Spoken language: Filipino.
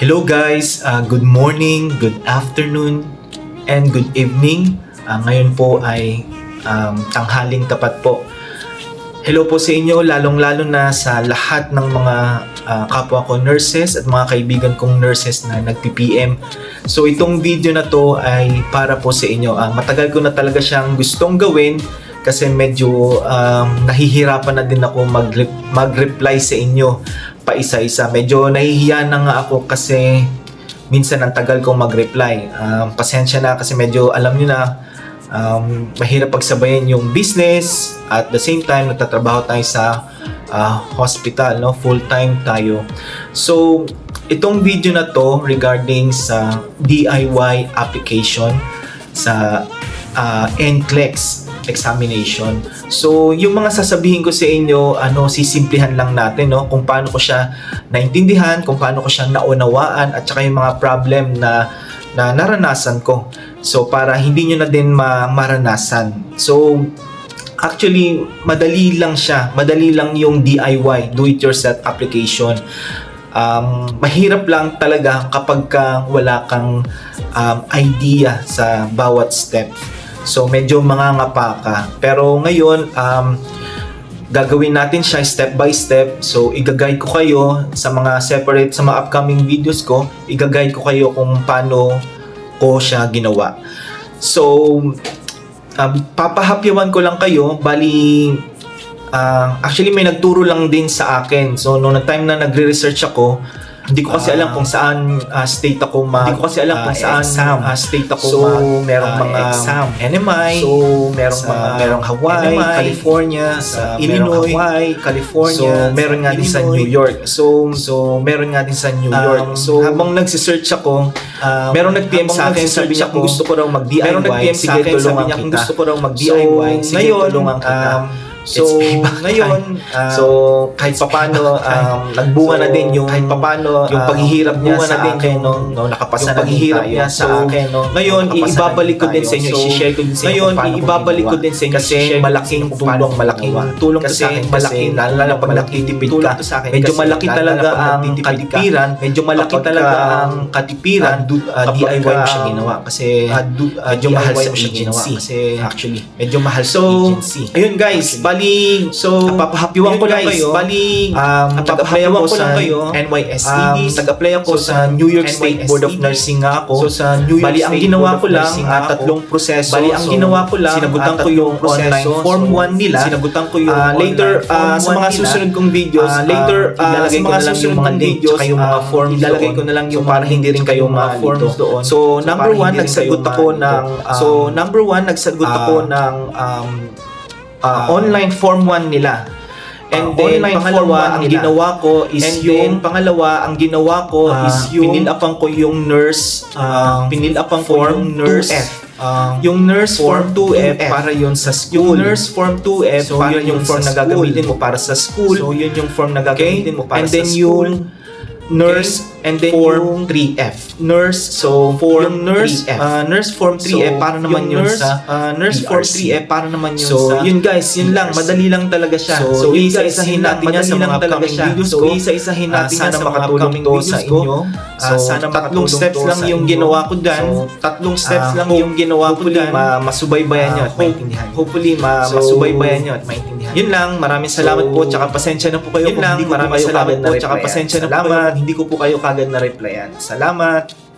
Hello guys, uh, good morning, good afternoon, and good evening. Uh, ngayon po ay um, tanghaling tapat po. Hello po sa inyo, lalong-lalo na sa lahat ng mga uh, kapwa ko nurses at mga kaibigan kong nurses na nag-PPM. So itong video na to ay para po sa inyo. Uh, matagal ko na talaga siyang gustong gawin kasi medyo um, nahihirapan na din ako mag- mag-reply sa inyo pa isa-isa. Medyo nahihiya na nga ako kasi minsan ang tagal kong mag-reply. Um, pasensya na kasi medyo alam nyo na um, mahirap pagsabayan yung business at the same time nagtatrabaho tayo sa uh, hospital, no? full-time tayo. So, itong video na to regarding sa DIY application sa uh, NCLEX examination. So, yung mga sasabihin ko sa inyo, ano, sisimplihan lang natin, no? Kung paano ko siya naintindihan, kung paano ko siya naunawaan, at saka yung mga problem na na naranasan ko. So, para hindi nyo na din ma- maranasan. So, actually, madali lang siya. Madali lang yung DIY, do-it-yourself application. Um, mahirap lang talaga kapag ka wala kang um, idea sa bawat step. So medyo mangangapa ka. Pero ngayon, um, gagawin natin siya step by step. So igaguide ko kayo sa mga separate, sa mga upcoming videos ko, igaguide ko kayo kung paano ko siya ginawa. So, um, papahapyawan ko lang kayo, bali, ah, actually may nagturo lang din sa akin. So, noong time na nagre-research ako, hindi ko kasi Ah. alam kung saan ah, state ako ma Hindi ko kasi alam kung ah, saan, exam. ah, state ako So, ma- merong ah, mga exam. NMI. So, merong mga merong Hawaii, NMI, California, sa Illinois, Hawaii, California. So, meron nga din sa. New York. So, so meron nga din sa New York. Um, so, habang nagsisearch ako, Um, meron nag-PM sa akin, sabi niya kung gusto ko raw mag-DIY. meron nag-PM sa akin, sabi niya kung gusto ko raw mag-DIY, So, sige, ngayon, tulungan kita. um, so, It's payback ngayon, time. so, kahit papano, um, nagbunga So, na din yung, kahit papano, yung um, paghihirap niya sa na din akin, no, no, nakapasa na paghihirap niya sa akin, no, Ngayon, iibabalik ko din sa inyo, So, i-share ko din sa inyo ngayon, iibabalik ko din sa inyo, kasi malaking tulong, malaking tulong Kasi malaking- lalo na pag nagtitipid tulong ka, medyo malaki talaga ang katipiran, medyo malaki talaga ka- ang katipiran, ah, du- ah, DIY mo siya ginawa. Kasi, ah, medyo DIY mahal sa agency. Kasi, actually, medyo mahal sa So, agency. Ayun guys, bali, so, napapahappywan ko lang kayo. Bali, Um, nag-apply nag-apply ako ko sa lang kayo. NYSTD, Um, nag-apply ako so sa New York State. Board of Nursing nga ako. So sa New York Bali, ang ginawa ko lang, ah, ako. tatlong proseso. Bali, ang ginawa ko lang, sinagutan ah, ko yung online form So, 1 nila. sinagutan ko yung Ah, later, ah, sa 1 mga susunod kong videos, Ah, later, ah, ilalagay sa ko mga susunod kong videos, yung mga ah, forms ilalagay ko na lang yung para hindi rin kayo mga forms doon. So, So, number one, nagsagot ako ng, Um, so, number one, nagsagot ah, ako ng um, ah, ah, online form 1 nila. And Ah, then, online pangalawa, ang nila. ginawa ko is And yung, then, pangalawa, ang ginawa ko ah, is yung, pinilapan ko yung nurse, ah, uh, pinilapan ko yung nurse, 2F. Um, yung nurse form form 2F 2F. para yun sa school. Yung nurse form 2F So, para yun yung yung form na gagamitin mo para sa school. So, yun yung form na gagamitin mo para and sa then school. yung nurse and then form yung 3F. Nurse so form yung nurse 3F. uh, nurse form 3F So, para naman yun nurse, sa uh, nurse form PRC. 3F para naman yun So, sa yun guys, yun lang, PRC. madali lang talaga siya. So, So, isa-isahin natin yan sa madali mga lang upcoming siya. videos So, ko. isa-isahin Ah, natin yan sa mga upcoming to videos sa ko. inyo. Ah, So, sana tatlong steps lang sa yung ginawa ko dyan. So, tatlong steps ah, lang yung ginawa ko hopefully, dyan. ma- masubaybayan nyo Ah, at maintindihan. Hopefully, ma So, masubaybayan nyo at maintindihan. Yun lang, maraming salamat So, po, tsaka pasensya na po kayo yun lang, maraming salamat po, tsaka pasensya na po kayo hindi ko po kayo kagad na replyan. Salamat.